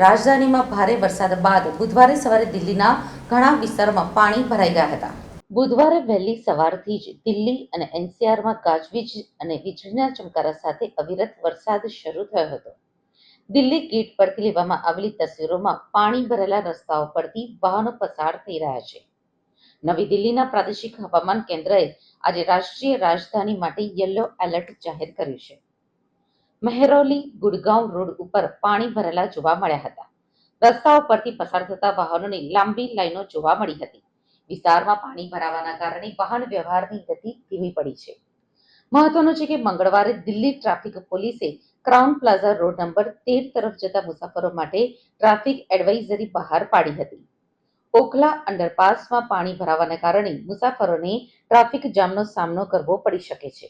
રાજધાનીમાં ભારે વરસાદ બાદ બુધવારે સવારે દિલ્હીના ઘણા વિસ્તારોમાં પાણી ભરાઈ ગયા હતા. બુધવારે વહેલી સવારથી જ દિલ્હી અને એનસીઆરમાં ગાજવીજ અને વીજળીના ચમકારા સાથે અવિરત વરસાદ શરૂ થયો હતો. દિલ્હી ગેટ પરથી લેવામાં આવેલી તસવીરોમાં પાણી ભરેલા રસ્તાઓ પરથી વાહનો પસાર થઈ રહ્યા છે. નવી દિલ્હીના પ્રાદેશિક હવામાન કેન્દ્રએ આજે રાષ્ટ્રીય રાજધાની માટે યલો એલર્ટ જાહેર કર્યું છે. મહેરૌલી ગુડગાંવ રોડ ઉપર પાણી ભરેલા જોવા મળ્યા હતા. રસ્તાઓ પરથી પસાર થતા વાહનોની લાંબી લાઈનો જોવા મળી હતી. વિસ્તારમાં પાણી ભરાવાના કારણે વાહન વ્યવહારની ગતિ ધીમી પડી છે. મહત્વનું છે કે મંગળવારે દિલ્હી ટ્રાફિક પોલીસે ક્રાઉન પ્લાઝા રોડ નંબર તેર તરફ જતા મુસાફરો માટે ટ્રાફિક એડવાઇઝરી બહાર પાડી હતી. ઓખલા અંડરપાસમાં પાણી ભરાવાના કારણે મુસાફરોને ટ્રાફિક જામનો સામનો કરવો પડી શકે છે.